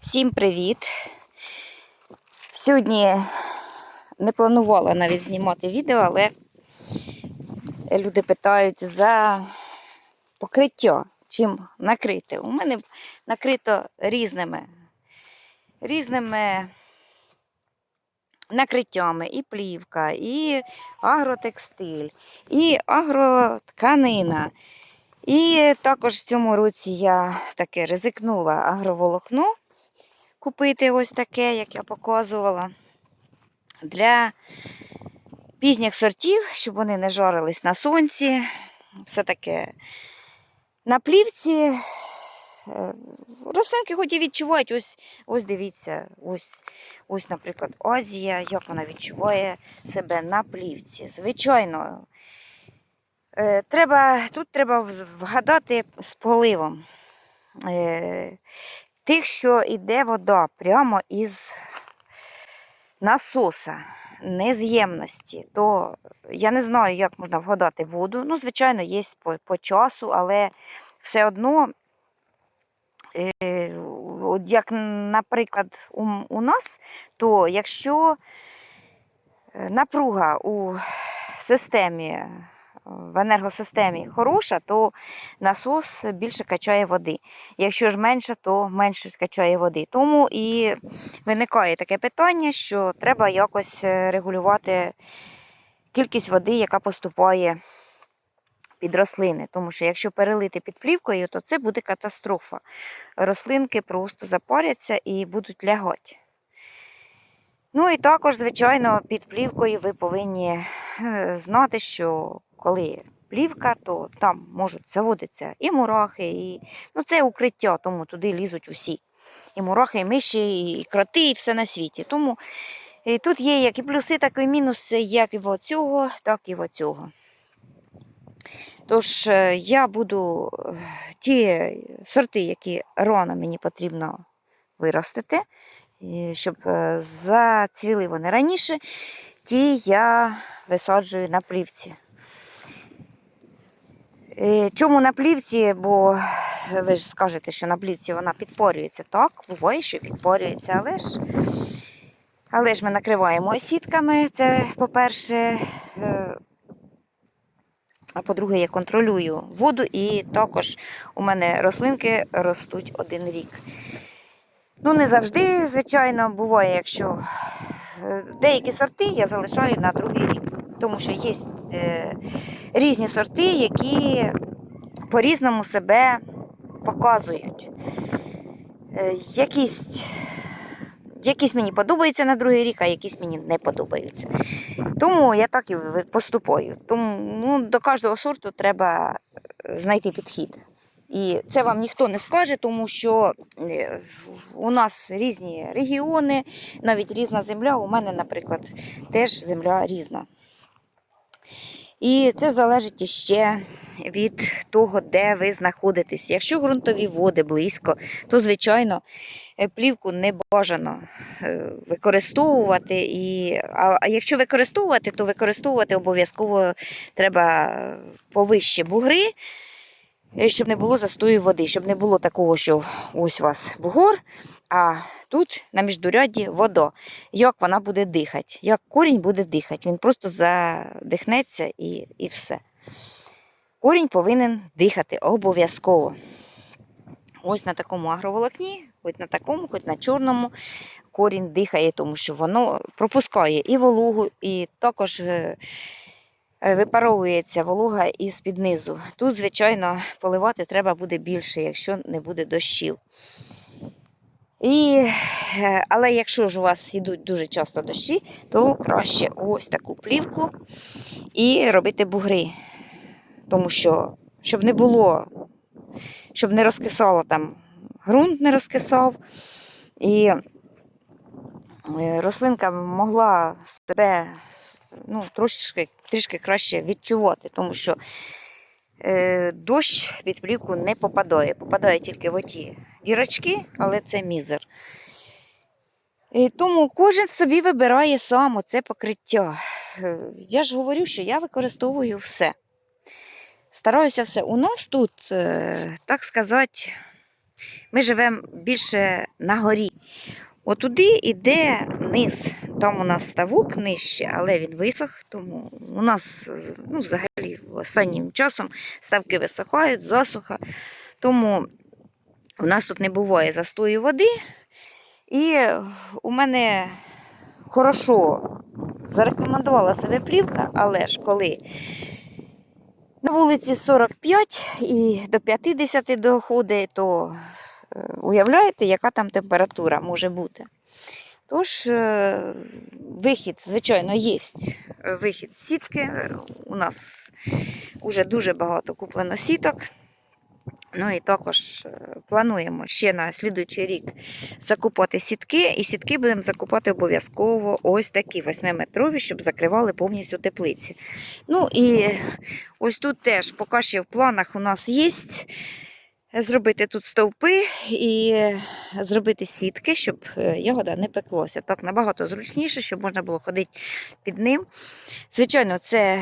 Всім привіт! Сьогодні не планувала навіть знімати відео, але люди питають за покриття, чим накрити. У мене накрито різними, різними накриттями. І плівка, і агротекстиль, і агротканина. І також в цьому році я таке ризикнула агроволокно купити ось таке, як я показувала, для пізніх сортів, щоб вони не жарились на сонці. Все таке на плівці. Е, Рослинки хоч і відчувають, ось, ось дивіться, ось, ось, наприклад, Азія, як вона відчуває себе на плівці. Звичайно, Е, Треба, тут треба вгадати з поливом. Тих, що йде вода прямо із насоса, нез'ємності, то я не знаю, як можна вгадати воду. Ну, звичайно, є по, по часу, але все одно, е, от як, наприклад, у, у нас, то якщо е, напруга у системі в енергосистемі хороша, то насос більше качає води. Якщо ж менше, то менше качає води. Тому і виникає таке питання, що треба якось е, регулювати кількість води, яка поступає під рослини. Тому що якщо перелити під плівкою, то це буде катастрофа. Рослинки просто запаряться і будуть лягати. Ну і також, звичайно, під плівкою ви повинні е, знати, що коли плівка, то там можуть заводитися і мурахи, і ну, це укриття, тому туди лізуть усі. І мурахи, і миші, і кроти, і все на світі. Тому і тут є як і плюси, так і мінуси, як і в оцього, так і в оцього. Тож е, я буду е, ті сорти, які рано мені потрібно виростити, щоб е, зацвіли вони раніше, ті я висаджую на плівці. Е, Чому на плівці? Бо ви ж скажете, що на плівці вона підпорюється. Так, буває, що підпорюється, але ж, але ж ми накриваємо сітками. Це по-перше. Е, А по-друге, я контролюю воду, і також у мене рослинки ростуть один рік. Ну, не завжди, звичайно, буває, якщо е, деякі сорти я залишаю на другий рік. Тому що є е, різні сорти, які по-різному себе показують. Е, якісь, якісь мені подобаються на другий рік, а якісь мені не подобаються. Тому я так і поступаю. Тому ну, до кожного сорту треба знайти підхід. І це вам ніхто не скаже, тому що е, у нас різні регіони, навіть різна земля. У мене, наприклад, теж земля різна. І це залежить іще від того, де ви знаходитесь. Якщо ґрунтові води близько, то, звичайно, е, плівку не бажано е, використовувати. І, а, якщо використовувати, то використовувати обов'язково треба повище бугри, е, щоб не було застою води, щоб не було такого, що ось у вас бугор, а тут на міждуряді вода. Як вона буде дихати? Як корінь буде дихати? Він просто задихнеться і, і все. Корінь повинен дихати обов'язково. Ось на такому агроволокні, хоч на такому, хоч на чорному, корінь дихає, тому що воно пропускає і вологу, і також е, е, випаровується волога із під низу. Тут, звичайно, поливати треба буде більше, якщо не буде дощів. І, е, але якщо ж у вас йдуть дуже часто дощі, то краще ось таку плівку і робити бугри. Тому що, щоб не було, щоб не розкисало там, ґрунт не розкисав, і е, рослинка могла себе ну, трошки, трішки краще відчувати, тому що е, дощ під плівку не попадає. Попадає тільки в оті дірочки, але це мізер. І тому кожен собі вибирає сам оце покриття. Е, Я ж говорю, що я використовую все. Стараюся все. У нас тут, е, так сказати, Ми живемо більше на горі. Отуди йде низ. Там у нас ставок нижче, але він висох, тому у нас ну, взагалі останнім часом ставки висихають, засуха. Тому у нас тут не буває застою води. І у мене хорошо зарекомендувала себе плівка, але ж коли на вулиці 45 і до 50 доходить, то е, уявляєте, яка там температура може бути. Тож, е, вихід, звичайно, є. Вихід з сітки. Е, У нас вже дуже багато куплено сіток. Ну і також е, плануємо ще на слідуючий рік закупати сітки, і сітки будемо закупати обов'язково ось такі 8-метрові, щоб закривали повністю теплиці. Ну і ось тут теж поки ще в планах у нас є зробити тут стовпи і зробити сітки, щоб е, ягода не пеклося. Так набагато зручніше, щоб можна було ходити під ним. Звичайно, це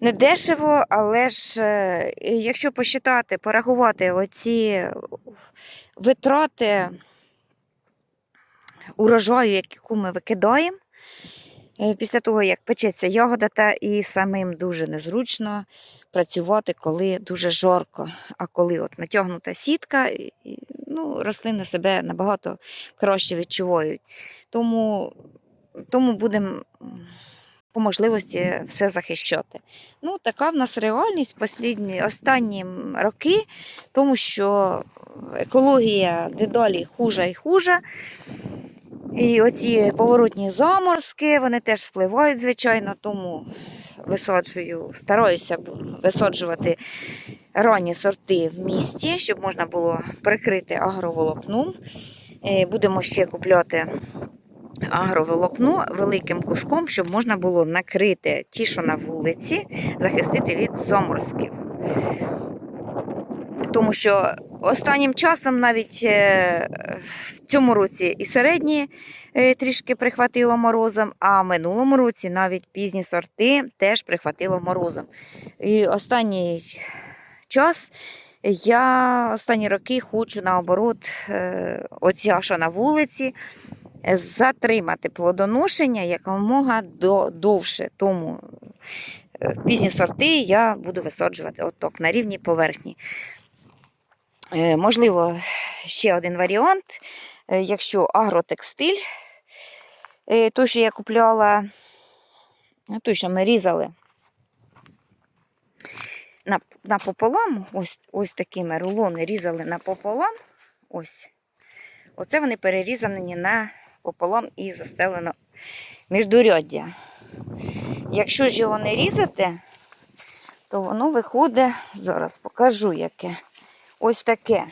не дешево, але ж е, якщо посчитати, порахувати оці витрати урожаю, яку ми викидаємо, е, після того, як печеться ягода, та і самим дуже незручно працювати, коли дуже жарко. А коли от натягнута сітка, ну, рослини себе набагато краще відчувають. Тому, тому будемо по можливості все захищати. Ну, така в нас реальність послідні, останні роки, тому що екологія дедалі хужа і хужа. І оці поворотні заморозки, вони теж впливають, звичайно, тому висаджую, стараюся висаджувати ранні сорти в місті, щоб можна було прикрити агроволокном. Е, Будемо ще купляти агроволокно великим куском, щоб можна було накрити ті, що на вулиці, захистити від заморозків. Тому що останнім часом навіть е, в цьому році і середні е, трішки прихватило морозом, а в минулому році навіть пізні сорти теж прихватило морозом. І останній час я останні роки хочу наоборот, е, оця що на вулиці, затримати плодоношення якомога довше. Тому е, пізні сорти я буду висаджувати отак на рівні поверхні. Е, Можливо, ще один варіант, е, якщо агротекстиль, той, що я купляла, ну, той, що ми різали на, напополам, ось, ось такими рулони різали напополам, ось. Оце вони перерізані на пополам і застелено міждуряддя. Якщо ж його не різати, то воно виходить, зараз покажу яке. Ось таке.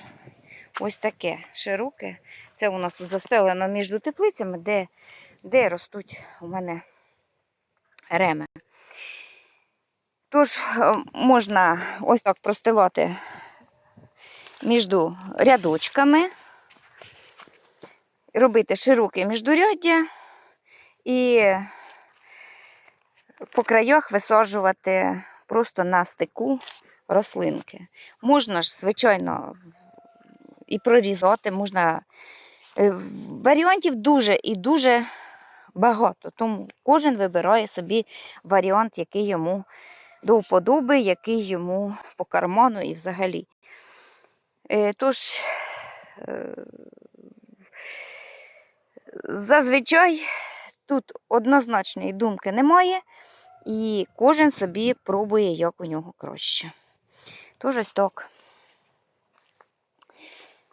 Ось таке широке. Це у нас тут застелено між теплицями, де, де ростуть у мене реми. Тож е, можна ось так простилати між рядочками, робити широке міждуряддя і по краях висаджувати просто на стику рослинки. Можна ж, звичайно, і прорізати, можна. е, Варіантів дуже і дуже багато. Тому кожен вибирає собі варіант, який йому до вподоби, який йому по карману і взагалі. Е, Тож, е, зазвичай тут однозначної думки немає, і кожен собі пробує, як у нього краще. Тож ось так.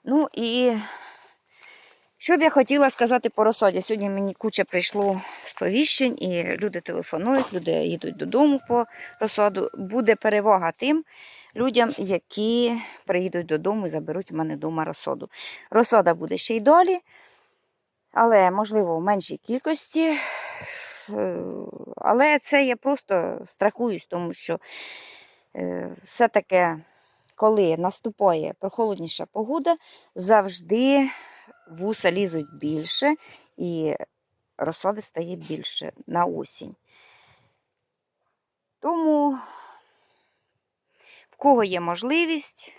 Ну і що б я хотіла сказати по розсаді? Сьогодні мені куча прийшло сповіщень, і люди телефонують, люди їдуть додому по розсаду. Буде перевага тим людям, які приїдуть додому і заберуть у мене вдома розсаду. Розсада буде ще й далі, але, можливо, в меншій кількості. Е, Але це я просто страхуюсь, тому що е, все-таки, коли наступає прохолодніша погода, завжди вуса лізуть більше і розсади стає більше на осінь. Тому, в кого є можливість,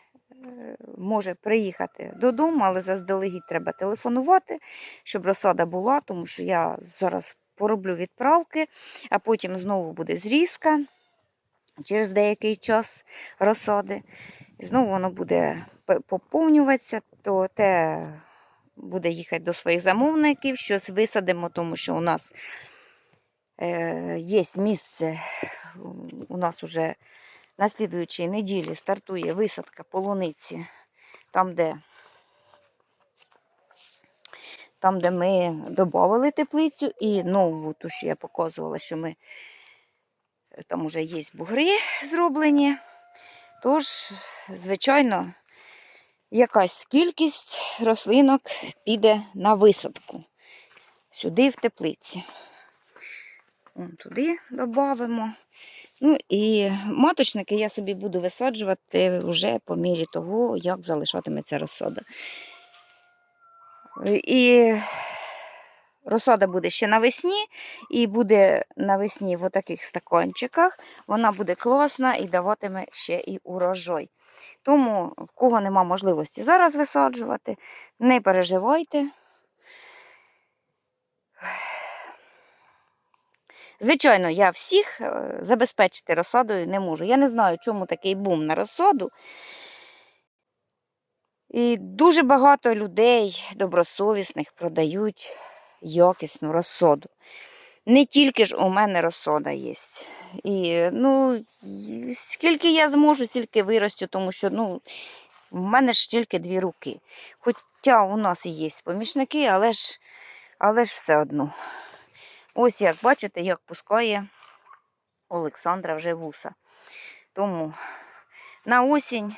може приїхати додому, але заздалегідь треба телефонувати, щоб розсада була, тому що я зараз пороблю відправки, а потім знову буде зрізка через деякий час розсади. І знову воно буде поповнюватися, то те буде їхати до своїх замовників, щось висадимо, тому що у нас е, є місце, у нас вже на слідуючій неділі стартує висадка полуниці, там, де, там, де ми додали теплицю і нову, ту, що я показувала, що ми там вже є бугри зроблені. Тож, звичайно, якась кількість рослинок піде на висадку сюди, в теплиці. Туди додамо. Ну і маточники я собі буду висаджувати вже по мірі того, як залишатиметься розсада. І розсада буде ще навесні, і буде навесні в таких стаканчиках. Вона буде класна і даватиме ще і урожай. Тому, в кого нема можливості зараз висаджувати, не переживайте. Звичайно, я всіх е, забезпечити розсадою не можу. Я не знаю, чому такий бум на розсаду. І дуже багато людей добросовісних продають якісну розсаду. Не тільки ж у мене розсода є. І, ну, скільки я зможу, стільки виростю, тому що ну, в мене ж тільки дві руки. Хоча у нас і є помічники, але ж, але ж все одно. Ось як бачите, як пускає Олександра вже вуса. Тому на осінь,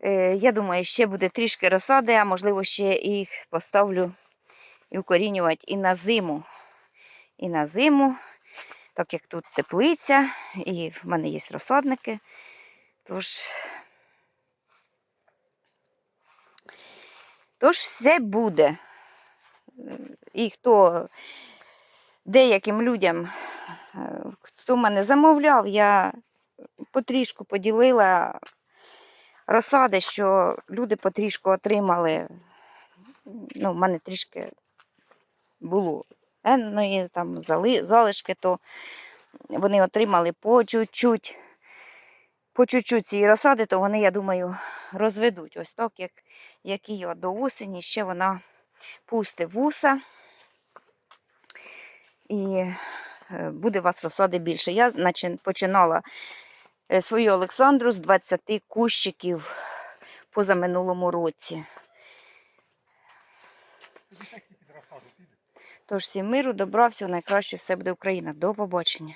е, я думаю, ще буде трішки розсади, а можливо, ще їх поставлю і укорінювати і на зиму. І на зиму, так як тут теплиця, і в мене є розсадники. Тож, тож все буде. І хто деяким людям, е, хто мене замовляв, я потрішку поділила розсади, що люди потрішку отримали. Ну, в мене трішки було енної там залишки, то вони отримали по чуть-чуть. По чуть-чуть цієї розсади, то вони, я думаю, розведуть. Ось так, як, як і до осені, ще вона пусте вуса. І е, буде у вас розсади більше. Я наче, починала е, свою Олександру з 20 кущиків позаминулому році. Тож всім миру, добра, всього найкраще, все буде Україна. До побачення.